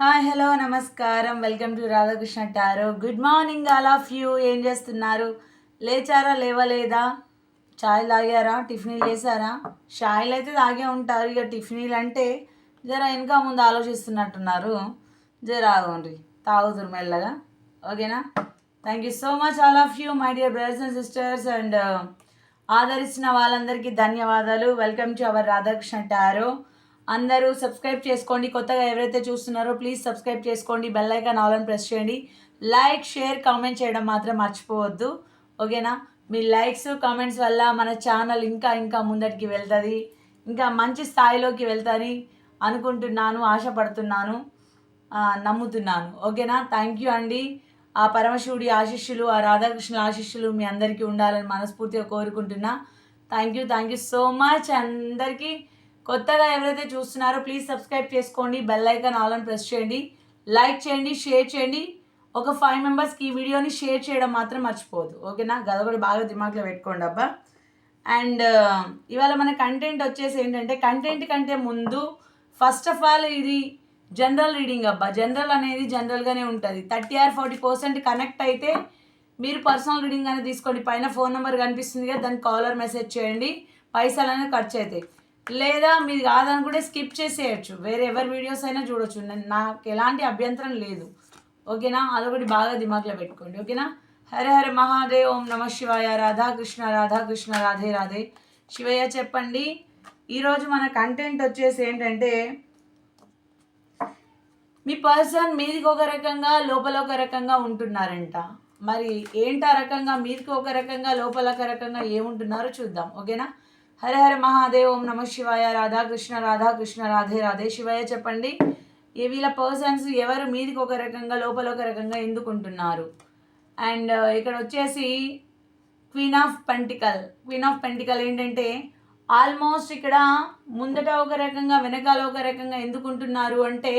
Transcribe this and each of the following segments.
Hi hello నమస్కారం. Welcome to Radhakrishna tarot. Good morning all of you. ఏం చేస్తున్నారు? లేచారా? లేవలేదా? చాయ్ తాగారా? టిఫిన్లు చేశారా? చాయ్లు అయితే తాగే ఉంటారు. ఇక టిఫిన్లు అంటే జర వెనక ముందు ఆలోచిస్తున్నట్టున్నారు. జర ఆగండి. తాగుతురు మెల్లగా. ఓకేనా? Thank you so much all of you my dear brothers and sisters and ఆదరిస్తున్న వాళ్ళందరికీ ధన్యవాదాలు. Welcome to our Radhakrishna tarot. అందరూ సబ్స్క్రైబ్ చేసుకోండి. కొత్తగా ఎవరైతే చూస్తున్నారో ప్లీజ్ సబ్స్క్రైబ్ చేసుకోండి. బెల్ ఐకాన్ ఆల్ అని ప్రెస్ చేయండి. లైక్ షేర్ కామెంట్ చేయడం మాత్రం మర్చిపోవద్దు. ఓకేనా? మీ లైక్స్ కామెంట్స్ వల్ల మన ఛానల్ ఇంకా ఇంకా ముందటికి వెళ్తుంది. ఇంకా మంచి స్థాయిలోకి వెళ్తుంది అనుకుంటున్నాను ఆశపడుతున్నాను నమ్ముతున్నాను. ఓకేనా? థ్యాంక్ యూ అండి. ఆ పరమశివుడి ఆశిష్యులు ఆ రాధాకృష్ణుల ఆశిష్యులు మీ అందరికీ ఉండాలని మనస్ఫూర్తిగా కోరుకుంటున్నా. Thank you thank you so much అందరికీ కొత్తగా ఎవరైతే చూస్తున్నారో ప్లీజ్ సబ్స్క్రైబ్ చేసుకోండి. బెల్ ఐకాన్ ఆల్ అని ప్రెస్ చేయండి. లైక్ చేయండి షేర్ చేయండి. ఒక ఫైవ్ మెంబర్స్కి ఈ వీడియోని షేర్ చేయడం మాత్రం మర్చిపోవద్దు. ఓకేనా గద కూడా బాగా దిమాగ్లో పెట్టుకోండి అబ్బా. అండ్ uh, ఇవాళ మన కంటెంట్ వచ్చేసి ఏంటంటే కంటెంట్ కంటే ముందు ఫస్ట్ ఆఫ్ ఆల్ ఇది జనరల్ రీడింగ్ అబ్బా. జనరల్ అనేది జనరల్గానే ఉంటుంది. Thirty or forty percent connect అయితే మీరు పర్సనల్ రీడింగ్ అనేది తీసుకోండి. పైన ఫోన్ నెంబర్ కనిపిస్తుంది కదా దానికి కాలర్ మెసేజ్ చేయండి. పైసలు అనేది ఖర్చు అవుతాయి. లేదా మీరు కాదనుకుంటే స్కిప్ చేసేయచ్చు. వేరే ఎవరి వీడియోస్ అయినా చూడొచ్చు. నేను- నాకు ఎలాంటి అభ్యంతరం లేదు. ఓకేనా? అదొకటి బాగా దిమాగ్లో పెట్టుకోండి. ఓకేనా? హర హర మహాదేవ్ ఓం నమ శివాయ రాధాకృష్ణ రాధాకృష్ణ రాధే రాధే శివయ్య చెప్పండి. ఈరోజు మన కంటెంట్ వచ్చేసి ఏంటంటే మీ పర్సన్ మీదికి ఒక రకంగా లోపల ఒక రకంగా ఉంటున్నారంట. మరి ఏంటి ఆ రకంగా? మీదికి ఒక రకంగా లోపల ఒక రకంగా ఏముంటున్నారో చూద్దాం. ఓకేనా? హర హర మహాదేవ్ ఓం నమ శివాయ రాధాకృష్ణ రాధాకృష్ణ రాధే రాధే శివయ్య చెప్పండి. ఈ వీళ్ళ పర్సన్స్ ఎవరు మీదికి ఒక రకంగా లోపల ఒక రకంగా ఎందుకుంటున్నారు? అండ్ uh, ఇక్కడ వచ్చేసి queen of pentacle queen of pentacle ఏంటంటే ఆల్మోస్ట్ ఇక్కడ ముందట ఒక రకంగా వెనకాల ఒక రకంగా ఎందుకుంటున్నారు అంటే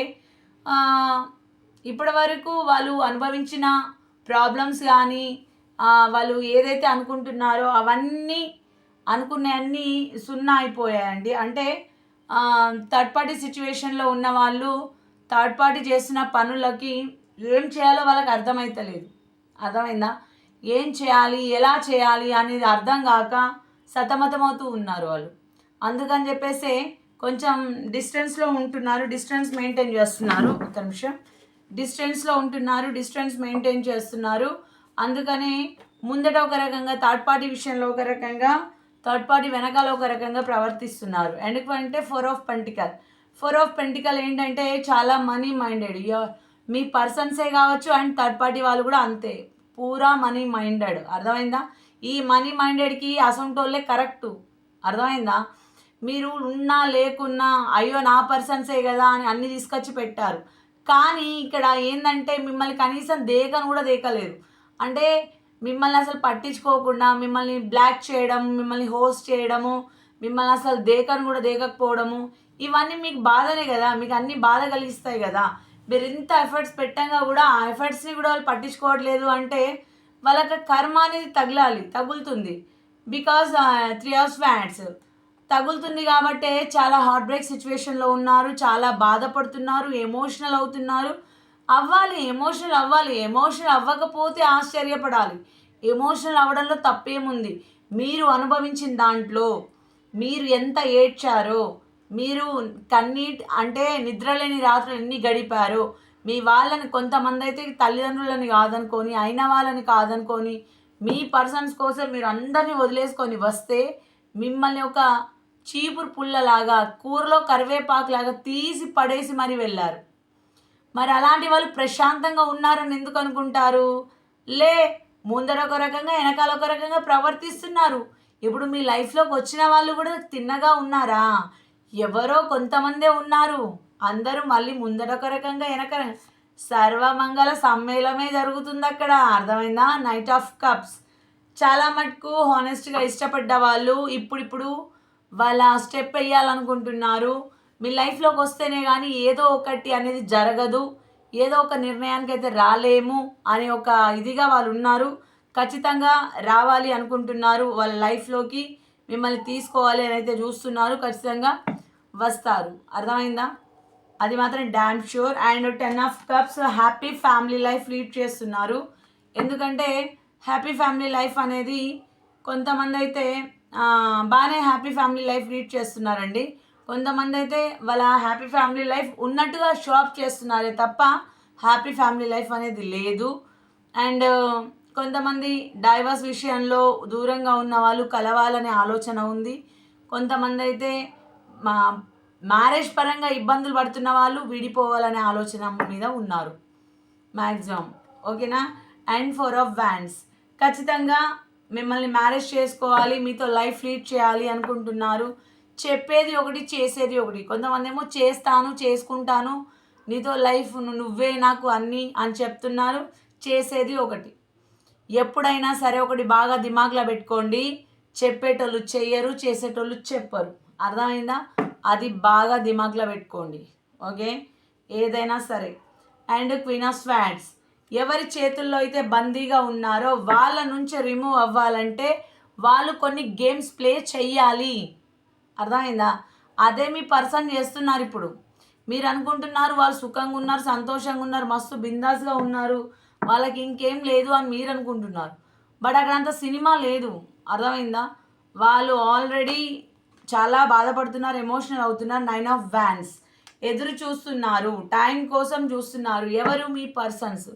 ఇప్పటి వరకు వాళ్ళు అనుభవించిన ప్రాబ్లమ్స్ కానీ వాళ్ళు ఏదైతే అనుకుంటున్నారో అవన్నీ అనుకునే అన్నీ సున్నా అయిపోయాయండి. అంటే థర్డ్ పార్టీ సిచ్యువేషన్లో ఉన్న వాళ్ళు థర్డ్ పార్టీ చేసిన పనులకి ఏం చేయాలో వాళ్ళకి అర్థమైతలేదు. అర్థమైందా? ఏం చేయాలి ఎలా చేయాలి అనేది అర్థం కాక సతమతమవుతూ ఉన్నారు వాళ్ళు. అందుకని చెప్పేసి కొంచెం డిస్టెన్స్లో ఉంటున్నారు డిస్టెన్స్ మెయింటైన్ చేస్తున్నారు. ఒక నిమిషం. డిస్టెన్స్లో ఉంటున్నారు డిస్టెన్స్ మెయింటైన్ చేస్తున్నారు. అందుకని ముందట ఒక రకంగా థర్డ్ పార్టీ విషయంలో ఒక రకంగా థర్డ్ పార్టీ వెనకాల ఒక రకంగా ప్రవర్తిస్తున్నారు. ఎందుకంటే four of pentacle. Four of pentacle ఏంటంటే చాలా మనీ మైండెడ్. మీ పర్సన్సే కావచ్చు అండ్ థర్డ్ పార్టీ వాళ్ళు కూడా అంతే. పూరా మనీ మైండెడ్. అర్థమైందా? ఈ మనీ మైండెడ్కి అసంటోళ్ళే కరెక్టు. అర్థమైందా? మీరు ఉన్నా లేకున్నా అయ్యో నా పర్సన్సే కదా అని అన్ని తీసుకొచ్చి పెట్టారు. కానీ ఇక్కడ ఏంటంటే మిమ్మల్ని కనీసం దేకను కూడా దేకలేదు. అంటే మిమ్మల్ని అసలు పట్టించుకోకుండా మిమ్మల్ని బ్లాక్ చేయడం మిమ్మల్ని హోస్ట్ చేయడము మిమ్మల్ని అసలు దేకను కూడా దేకకపోవడము ఇవన్నీ మీకు బాధనే కదా మీకు అన్ని బాధ కలిగిస్తాయి కదా. మీరు ఇంత ఎఫర్ట్స్ పెట్టంగా కూడా ఆ ఎఫర్ట్స్ని కూడా వాళ్ళు పట్టించుకోవట్లేదు అంటే వాళ్ళకి కర్మ అనేది తగలాలి తగులుతుంది. బికాస్ త్రీ అవర్స్ ఫ్యాన్స్ తగులుతుంది కాబట్టే చాలా హార్ట్ బ్రేక్ సిచ్యువేషన్లో ఉన్నారు చాలా బాధపడుతున్నారు ఎమోషనల్ అవుతున్నారు. అవ్వాలి ఎమోషనల్ అవ్వాలి ఎమోషనల్ అవ్వకపోతే ఆశ్చర్యపడాలి. ఎమోషనల్ అవ్వడంలో తప్పేముంది? మీరు అనుభవించిన దాంట్లో మీరు ఎంత ఏడ్చారో మీరు కన్నీట్ అంటే నిద్రలేని రాత్రులు ఎన్ని గడిపారో మీ వాళ్ళని కొంతమంది అయితే తల్లిదండ్రులని కాదనుకొని అయిన వాళ్ళని కాదనుకొని మీ పర్సన్స్ కోసం మీరు అందరినీ వదిలేసుకొని వస్తే మిమ్మల్ని ఒక చీపురు పుల్లలాగా కూరలో కరివేపాకులాగా తీసి పడేసి మరి వెళ్ళారు. మరి అలాంటి వాళ్ళు ప్రశాంతంగా ఉన్నారని ఎందుకు అనుకుంటారు? లే ముందర ఒక రకంగా వెనకాల ఒక రకంగా ప్రవర్తిస్తున్నారు. ఇప్పుడు మీ లైఫ్లోకి వచ్చిన వాళ్ళు కూడా తిన్నగా ఉన్నారా? ఎవరో కొంతమందే ఉన్నారు. అందరూ మళ్ళీ ముందర ఒక రకంగా వెనక సర్వమంగళ సమ్మేళమే జరుగుతుంది అక్కడ అర్థమైందా? నైట్ ఆఫ్ కప్స్ చాలా మటుకు హానెస్ట్గా ఇష్టపడ్డ వాళ్ళు ఇప్పుడిప్పుడు వాళ్ళ స్టెప్ వేయాలనుకుంటున్నారు. మీ లైఫ్లోకి వస్తేనే కానీ ఏదో ఒకటి అనేది జరగదు. ఏదో ఒక నిర్ణయానికి అయితే రాలేము అనే ఒక ఇదిగా వాళ్ళు ఉన్నారు. ఖచ్చితంగా రావాలి అనుకుంటున్నారు వాళ్ళ లైఫ్లోకి మిమ్మల్ని తీసుకోవాలి అని అయితే చూస్తున్నారు. ఖచ్చితంగా వస్తారు. అర్థమైందా? అది మాత్రం damn sure and ten of cups happy family life lead చేస్తున్నారు. ఎందుకంటే హ్యాపీ ఫ్యామిలీ లైఫ్ అనేది కొంతమంది అయితే బాగానే హ్యాపీ ఫ్యామిలీ లైఫ్ లీడ్ చేస్తున్నారండి. కొంతమంది అయితే వాళ్ళ హ్యాపీ ఫ్యామిలీ లైఫ్ ఉన్నట్టుగా షాప్ చేస్తున్నారే తప్ప హ్యాపీ ఫ్యామిలీ లైఫ్ అనేది లేదు. అండ్ కొంతమంది డైవర్స్ విషయంలో దూరంగా ఉన్న వాళ్ళు కలవాలనే ఆలోచన ఉంది. కొంతమంది అయితే మా మ్యారేజ్ పరంగా ఇబ్బందులు పడుతున్న వాళ్ళు విడిపోవాలనే ఆలోచన మీద ఉన్నారు. మ్యాక్సిమం ఓకేనా? And four of wands. ఖచ్చితంగా మిమ్మల్ని మ్యారేజ్ చేసుకోవాలి మీతో లైఫ్ లీడ్ చేయాలి అనుకుంటున్నారు. చెప్పేది ఒకటి చేసేది ఒకటి. కొంతమంది ఏమో చేస్తాను చేసుకుంటాను నీతో లైఫ్ నువ్వే నాకు అన్నీ అని చెప్తున్నారు. చేసేది ఒకటి. ఎప్పుడైనా సరే ఒకటి బాగా దిమాగ్లో పెట్టుకోండి. చెప్పేటోళ్ళు చెయ్యరు చేసేటోళ్ళు చెప్పరు. అర్థమైందా? అది బాగా దిమాగ్లో పెట్టుకోండి. ఓకే? ఏదైనా సరే. And queen of swords. ఎవరి చేతుల్లో అయితే బందీగా ఉన్నారో వాళ్ళ నుంచి రిమూవ్ అవ్వాలంటే వాళ్ళు కొన్ని గేమ్స్ ప్లే చెయ్యాలి. అర్థమైందా? అదే మీ పర్సన్ చేస్తున్నారు ఇప్పుడు. మీరు అనుకుంటున్నారు వాళ్ళు సుఖంగా ఉన్నారు సంతోషంగా ఉన్నారు మస్తు బిందాస్గా ఉన్నారు వాళ్ళకి ఇంకేం లేదు అని మీరు అనుకుంటున్నారు. బట్ అక్కడ అంత సినిమా లేదు. అర్థమైందా? వాళ్ళు ఆల్రెడీ చాలా బాధపడుతున్నారు ఎమోషనల్ అవుతున్నారు నైన్ ఆఫ్ వ్యాన్స్. ఎదురు చూస్తున్నారు టైం కోసం చూస్తున్నారు ఎవరు మీ పర్సన్స్?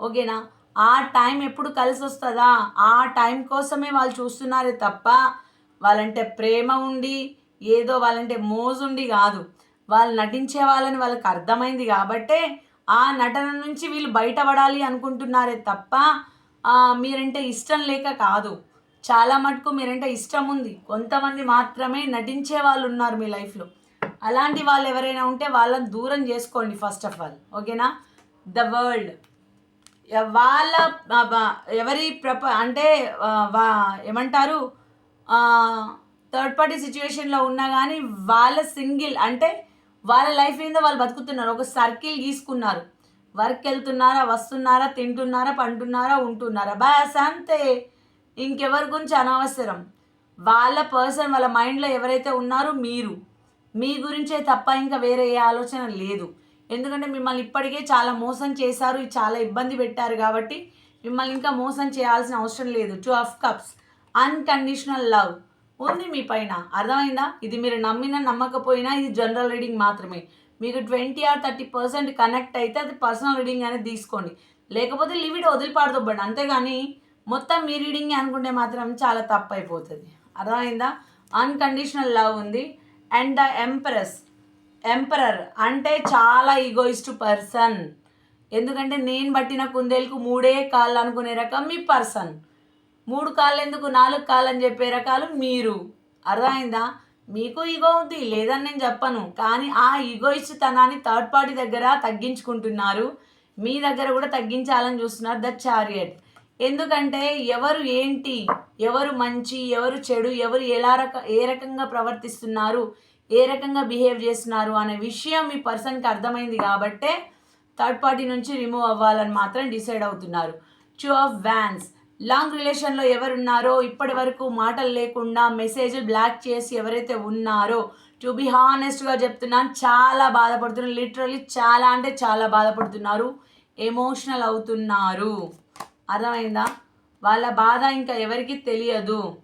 ఓకేనా? ఆ టైం ఎప్పుడు కలిసి వస్తుందా ఆ టైం కోసమే వాళ్ళు చూస్తున్నారే తప్ప వాళ్ళంటే ప్రేమ ఉండి ఏదో వాళ్ళంటే మోజుండి కాదు. వాళ్ళు నటించే వాళ్ళని వాళ్ళకి అర్థమైంది కాబట్టే ఆ నటన నుంచి వీళ్ళు బయటపడాలి అనుకుంటున్నారే తప్ప మీరంటే ఇష్టం లేక కాదు. చాలా మటుకు మీరంటే ఇష్టం ఉంది. కొంతమంది మాత్రమే నటించే వాళ్ళు ఉన్నారు మీ లైఫ్లో. అలాంటి వాళ్ళు ఎవరైనా ఉంటే వాళ్ళని దూరం చేసుకోండి ఫస్ట్ ఆఫ్ ఆల్. ఓకేనా? The world. వాళ్ళ ఎవరి ప్రప అంటే వా- ఏమంటారు? థర్డ్ పార్టీ సిచ్యువేషన్లో ఉన్నా కానీ వాళ్ళ సింగిల్ అంటే వాళ్ళ లైఫ్ మీద వాళ్ళు బతుకుతున్నారు. ఒక సర్కిల్ గీసుకున్నారు. వర్క్ వెళ్తున్నారా వస్తున్నారా తింటున్నారా పంటున్నారా ఉంటున్నారా? బస్ అంతే. ఇంకెవరి గురించి అనవసరం. వాళ్ళ పర్సన్ వాళ్ళ మైండ్లో ఎవరైతే ఉన్నారో మీరు. మీ గురించే తప్ప ఇంకా వేరే ఏ ఆలోచన లేదు. ఎందుకంటే మిమ్మల్ని ఇప్పటికే చాలా మోసం చేశారు చాలా ఇబ్బంది పెట్టారు కాబట్టి మిమ్మల్ని ఇంకా మోసం చేయాల్సిన అవసరం లేదు. Two of cups unconditional love ఉంది మీ పైన. అర్థమైందా? ఇది మీరు నమ్మినా నమ్మకపోయినా ఇది జనరల్ రీడింగ్ మాత్రమే. మీకు twenty or thirty percent connect అయితే అది పర్సనల్ రీడింగ్ అనేది తీసుకోండి. లేకపోతే లిమిట్ వదిలిపాడుతోబండి అంతేగాని మొత్తం మీ రీడింగ్ అనుకుంటే మాత్రం చాలా తప్పు అయిపోతుంది అర్థమైందా? అన్కండిషనల్ లవ్ ఉంది. అండ్ ద ఎంప్రెస్ ఎంపరర్ అంటే చాలా ఈగోయిస్ట్ పర్సన్ ఎందుకంటే నేను పట్టిన కుందేలకు మూడే కాళ్ళు అనుకునే రకం మీ పర్సన్ మూడు కాళ్ళు ఎందుకు నాలుగు కాళ్ళు అని చెప్పే రకాలు మీరు. అర్థమైందా? మీకు ఈగో ఉంది లేదని నేను చెప్పను. కానీ ఆ ఈగోయిస్ట్ తనాన్ని థర్డ్ పార్టీ దగ్గర తగ్గించుకుంటున్నారు. మీ దగ్గర కూడా తగ్గించాలని చూస్తున్నారు ద చారియట్ ఎందుకంటే ఎవరు ఏంటి ఎవరు మంచి ఎవరు చెడు ఎవరు ఎలా రక ఏ రకంగా ప్రవర్తిస్తున్నారు ఏ రకంగా బిహేవ్ చేస్తున్నారు అనే విషయం మీ పర్సన్కి అర్థమైంది కాబట్టే థర్డ్ పార్టీ నుంచి రిమూవ్ అవ్వాలని మాత్రం డిసైడ్ అవుతున్నారు. టూ ఆఫ్ వ్యాన్స్ లాంగ్ రిలేషన్లో ఎవరున్నారో ఇప్పటి వరకు మాటలు లేకుండా మెసేజ్ బ్లాక్ చేసి ఎవరైతే ఉన్నారో టు బి హానెస్ట్గా చెప్తున్నాను చాలా బాధపడుతున్నారు. లిటరలీ చాలా అంటే చాలా బాధపడుతున్నారు. ఎమోషనల్ అవుతున్నారు. అర్థమైందా? వాళ్ళ బాధ ఇంకా ఎవరికి తెలియదు.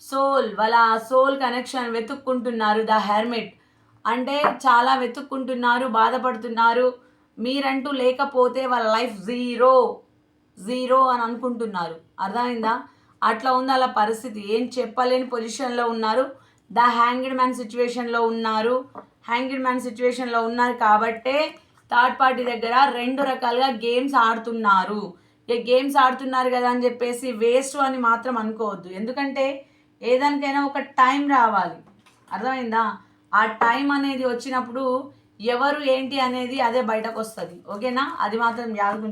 సోల్ వాళ్ళ సోల్ కనెక్షన్ వెతుక్కుంటున్నారు ద హెర్మిట్ అంటే చాలా వెతుక్కుంటున్నారు బాధపడుతున్నారు. మీరంటూ లేకపోతే వాళ్ళ లైఫ్ జీరో జీరో అని అనుకుంటున్నారు. అర్థమైందా? అట్లా ఉంది అలా పరిస్థితి. ఏం చెప్పలేని పొజిషన్లో ఉన్నారు. ద హ్యాంగిడ్ మ్యాన్ సిచ్యువేషన్లో ఉన్నారు. హ్యాంగిడ్ మ్యాన్ సిచ్యువేషన్లో ఉన్నారు కాబట్టే థర్డ్ పార్టీ దగ్గర రెండు రకాలుగా గేమ్స్ ఆడుతున్నారు. ఇక గేమ్స్ ఆడుతున్నారు కదా అని చెప్పేసి వేస్ట్ అని మాత్రం అనుకోవద్దు. ఎందుకంటే ఏదానికైనా ఒక టైం రావాలి. అర్థమైందా? ఆ టైం అనేది వచ్చినప్పుడు ఎవరు ఏంటి అనేది అదే బయటకు వస్తుంది. ఓకేనా? అది మాత్రం జాగ్రత్త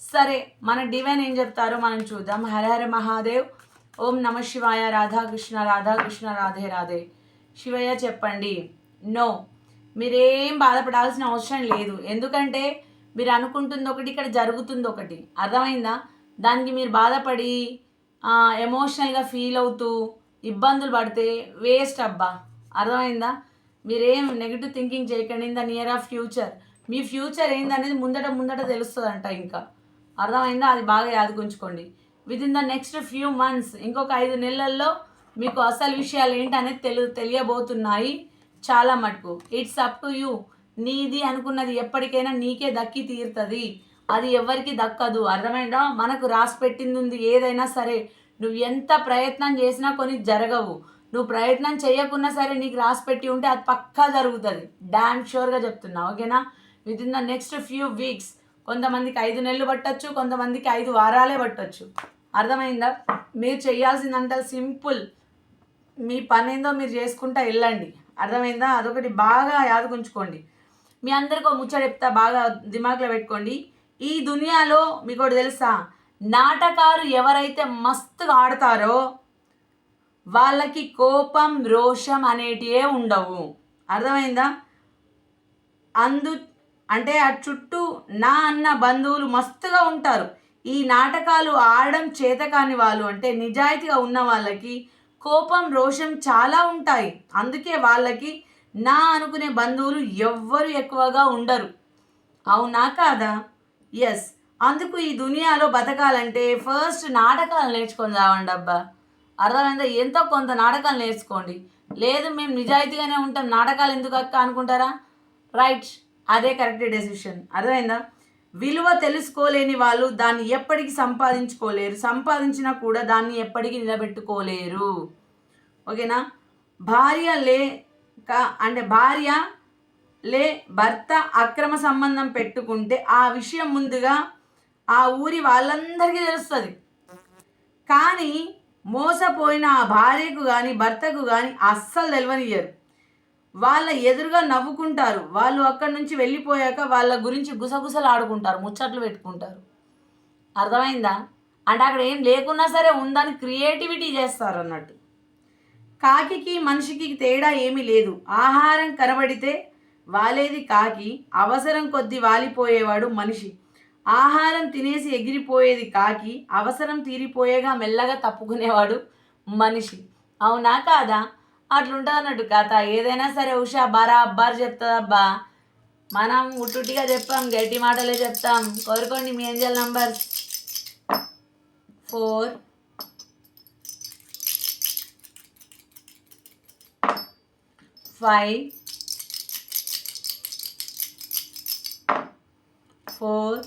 సరే మన డివైన్ ఏం చెప్తారో మనం చూద్దాం. హర హర మహాదేవ్. ఓం నమ శివాయ. రాధాకృష్ణ రాధాకృష్ణ రాధే రాధే శివయ్య చెప్పండి. నో. మీరేం బాధపడాల్సిన అవసరం లేదు. ఎందుకంటే మీరు అనుకుంటుంది ఒకటి ఇక్కడ జరుగుతుంది ఒకటి. అర్థమైందా? దానికి మీరు బాధపడి ఎమోషనల్గా ఫీల్ అవుతూ ఇబ్బందులు పడితే వేస్ట్ అబ్బా. అర్థమైందా? మీరేం నెగిటివ్ థింకింగ్ చేయకండి. In the near of future me future ఏందనేది ముందట ముందట తెలుస్తుందంట ఇంకా. అర్థమైందా? అది బాగా యాదగుంచుకోండి. Within the next few months ఇంకొక ఐదు నెలల్లో మీకు అసలు విషయాలు ఏంటనేది తెలు తెలియబోతున్నాయి. చాలా మటుకు. ఇట్స్ అప్ టు యూ నీది అనుకున్నది ఎప్పటికైనా నీకే దక్కి తీరుతుంది. అది ఎవరికి దక్కదు. అర్థమైందా? మనకు రాసి పెట్టింది ఉంది ఏదైనా సరే. నువ్వు ఎంత ప్రయత్నం చేసినా కొన్ని జరగవు. నువ్వు ప్రయత్నం చేయకున్నా సరే నీకు రాసి పెట్టి ఉంటే అది పక్కా జరుగుతుంది. డ్యామ్ షూర్గా చెప్తున్నా. ఓకేనా? Within the next few weeks కొంతమందికి ఐదు నెలలు పట్టొచ్చు కొంతమందికి ఐదు వారాలే పట్టచ్చు. అర్థమైందా? మీరు చేయాల్సిందంటే సింపుల్. మీ పని ఏందో మీరు చేసుకుంటా వెళ్ళండి. అర్థమైందా? అదొకటి బాగా యాదగుంచుకోండి. మీ అందరికీ ముచ్చట చెప్తా బాగా దిమాగ్లో పెట్టుకోండి. ఈ దునియాలో మీకు ఒకటి తెలుసా? నాటకాలు ఎవరైతే మస్తుగా ఆడతారో వాళ్ళకి కోపం రోషం అనేటివే ఉండవు. అర్థమైందా? అందు అంటే ఆ చుట్టూ నా అన్న బంధువులు మస్తుగా ఉంటారు. ఈ నాటకాలు ఆడడం చేత కాని వాళ్ళు అంటే నిజాయితీగా ఉన్న వాళ్ళకి కోపం రోషం చాలా ఉంటాయి. అందుకే వాళ్ళకి నా అనుకునే బంధువులు ఎవ్వరు ఎక్కువగా ఉండరు. అవునా కాదా? ఎస్ అందుకు ఈ దునియాలో బతకాలంటే ఫస్ట్ నాటకాలు నేర్చుకొని రావండి అబ్బా. అర్థమైందా? ఎంతో కొంత నాటకాలు నేర్చుకోండి. లేదు మేము నిజాయితీగానే ఉంటాం. నాటకాలు ఎందుకు అక్క అనుకుంటారా? రైట్ అదే కరెక్ట్ డెసిషన్. అర్థమైందా? విలువ తెలుసుకోలేని వాళ్ళు దాన్ని ఎప్పటికీ సంపాదించుకోలేరు. సంపాదించినా కూడా దాన్ని ఎప్పటికీ నిలబెట్టుకోలేరు. ఓకేనా? భార్య లేక అంటే భార్య లే భర్త అక్రమ సంబంధం పెట్టుకుంటే ఆ విషయం ముందుగా ఆ ఊరి వాళ్ళందరికీ తెలుస్తుంది. కానీ మోసపోయిన ఆ భార్యకు కానీ భర్తకు కానీ అస్సలు తెలియనియ్యరు వాళ్ళ ఎదురుగా నవ్వుకుంటారు. వాళ్ళు అక్కడి నుంచి వెళ్ళిపోయాక వాళ్ళ గురించి గుసగుసలు ఆడుకుంటారు ముచ్చట్లు పెట్టుకుంటారు. అర్థమైందా? అంటే అక్కడ ఏం లేకున్నా సరే ఉందని క్రియేటివిటీ చేస్తారు అన్నట్టు. కాకికి మనిషికి తేడా ఏమీ లేదు. ఆహారం కనబడితే వాలేది కాకి అవసరం కొద్ది వాలిపోయేవాడు మనిషి. ఆహారం తినేసి ఎగిరిపోయేది కాకి అవసరం తీరిపోయేగా మెల్లగా తప్పుకునేవాడు మనిషి. అవునా కాదా? అట్లుంటుంది అన్నట్టు కథ. ఏదైనా సరే ఉషా బరాబర్ చెప్తుందబ్బా మనం ఉట్టుటిగా చెప్పాం గట్టి మాటలే చెప్తాం. కోరుకోండి మీ angel number? Four. Five. Four.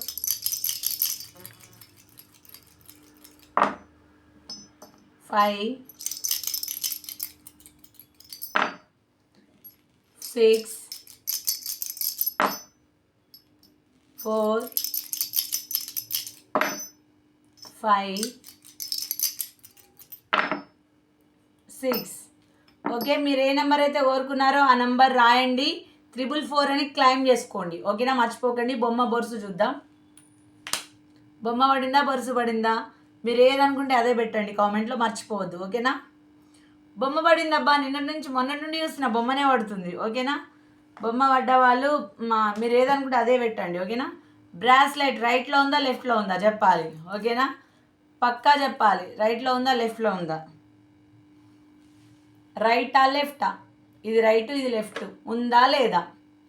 Five. Six four five six okay మీరు ఏ నెంబర్ అయితే కోరుకున్నారో ఆ నెంబర్ రాయండి. త్రిబుల్ ఫోర్ అని క్లైమ్ చేసుకోండి. ఓకేనా మర్చిపోకండి. బొమ్మ బొరుసు చూద్దాం. బొమ్మ పడిందా బొరుసు పడిందా? మీరు ఏదనుకుంటే అదే పెట్టండి. కామెంట్లో మర్చిపోవద్దు. ఓకేనా బొమ్మ పడింది అబ్బా నుంచి మొన్నటి నుండి చూసిన బొమ్మనే పడుతుంది ఓకేనా? బొమ్మ పడ్డ వాళ్ళు మా మీరు ఏదనుకుంటే అదే పెట్టండి ఓకేనా? బ్రాస్లెట్ రైట్లో ఉందా లెఫ్ట్లో ఉందా చెప్పాలి ఓకేనా? పక్కా చెప్పాలి రైట్లో ఉందా లెఫ్ట్లో ఉందా? రైటా లెఫ్టా ఇది రైట్ ఇది లెఫ్ట్ ఉందా లేదా?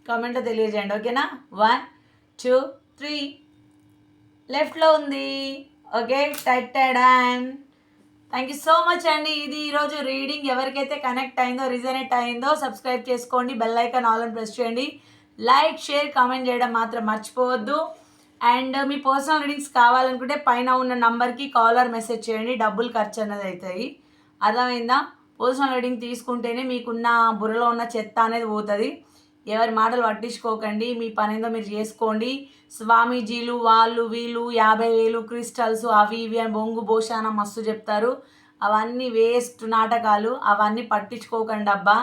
కామెంట్లో తెలియజేయండి ఓకేనా? వన్ టూ త్రీ లెఫ్ట్లో ఉంది ఓకే? టైటెడ్ థ్యాంక్ యూ సో మచ్ అండి. ఇది ఈరోజు రీడింగ్ ఎవరికైతే కనెక్ట్ అయిందో రిజనేట్ అయిందో సబ్స్క్రైబ్ చేసుకోండి బెల్ ఐకాన్ ఆల్ అని ప్రెస్ చేయండి. లైక్ షేర్ కామెంట్ చేయడం మాత్రం మర్చిపోవద్దు. అండ్ మీ పర్సనల్ రీడింగ్స్ కావాలనుకుంటే పైన ఉన్న నంబర్కి కాలర్ మెసేజ్ చేయండి. డబ్బులు ఖర్చు అన్నది అవుతాయి అర్థమైందా? పర్సనల్ రీడింగ్ తీసుకుంటేనే మీకున్న బుర్రలో ఉన్న చెత్త అనేది పోతుంది. ఎవరి మాటలు పట్టించుకోకండి మీ పని మీరు చేసుకోండి. స్వామీజీలు వాళ్ళు వీళ్ళు యాభై వేలు క్రిస్టల్స్ అవి ఇవి అని బొంగు భోషాన మస్తు చెప్తారు. అవన్నీ వేస్ట్ నాటకాలు అవన్నీ పట్టించుకోకండి అబ్బా.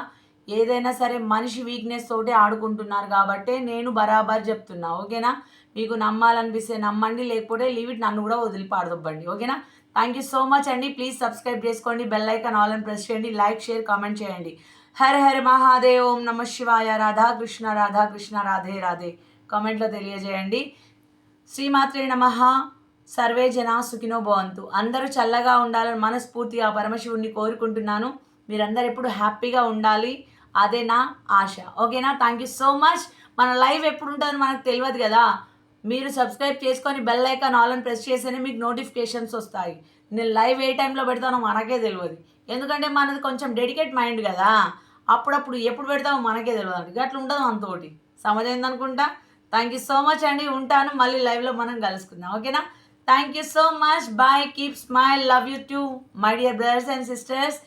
ఏదైనా సరే మనిషి వీక్నెస్ తోటే ఆడుకుంటున్నారు కాబట్టి నేను బరాబర్ చెప్తున్నా ఓకేనా? మీకు నమ్మాలనిపిస్తే నమ్మండి లేకపోతే లీవ్ ఇట్ నన్ను కూడా వదిలిపాడదొబ్బండి ఓకేనా? థ్యాంక్ యూ సో మచ్ అండి. ప్లీజ్ సబ్స్క్రైబ్ చేసుకోండి బెల్ ఐకాన్ ఆల్ అని ప్రెస్ చేయండి లైక్ షేర్ కామెంట్ చేయండి. హర హర మహాదేవ్ ఓం నమ శివాయ రాధాకృష్ణ రాధాకృష్ణ రాధే రాధే కామెంట్లో తెలియజేయండి. శ్రీమాత్రే నమ. సర్వే జన సుఖినో భవంతు. అందరూ చల్లగా ఉండాలని మనస్ఫూర్తిగా పరమశివుణ్ణి కోరుకుంటున్నాను. మీరందరూ ఎప్పుడు హ్యాపీగా ఉండాలి అదే నా ఆశ. ఓకేనా? Thank you so much. మన లైవ్ ఎప్పుడు ఉంటుందో మనకు తెలియదు కదా. మీరు సబ్స్క్రైబ్ చేసుకొని బెల్ ఐకాన్ ఆల్ అని ప్రెస్ చేస్తేనే మీకు నోటిఫికేషన్స్ వస్తాయి. నేను లైవ్ ఏ టైంలో పెడతానో మనకే తెలియదు. ఎందుకంటే మనది కొంచెం డెడికేట్ మైండ్ కదా. అప్పుడప్పుడు ఎప్పుడు పెడతామో మనకే తెలియదు అండి అట్లా ఉండదు మనతోటి సమజైంది అనుకుంటా? థ్యాంక్ యూ సో మచ్ అండి. ఉంటాను. మళ్ళీ లైవ్లో మనం కలుసుకుందాం. ఓకేనా thank you so much bye keep smile love you too my dear brothers and sisters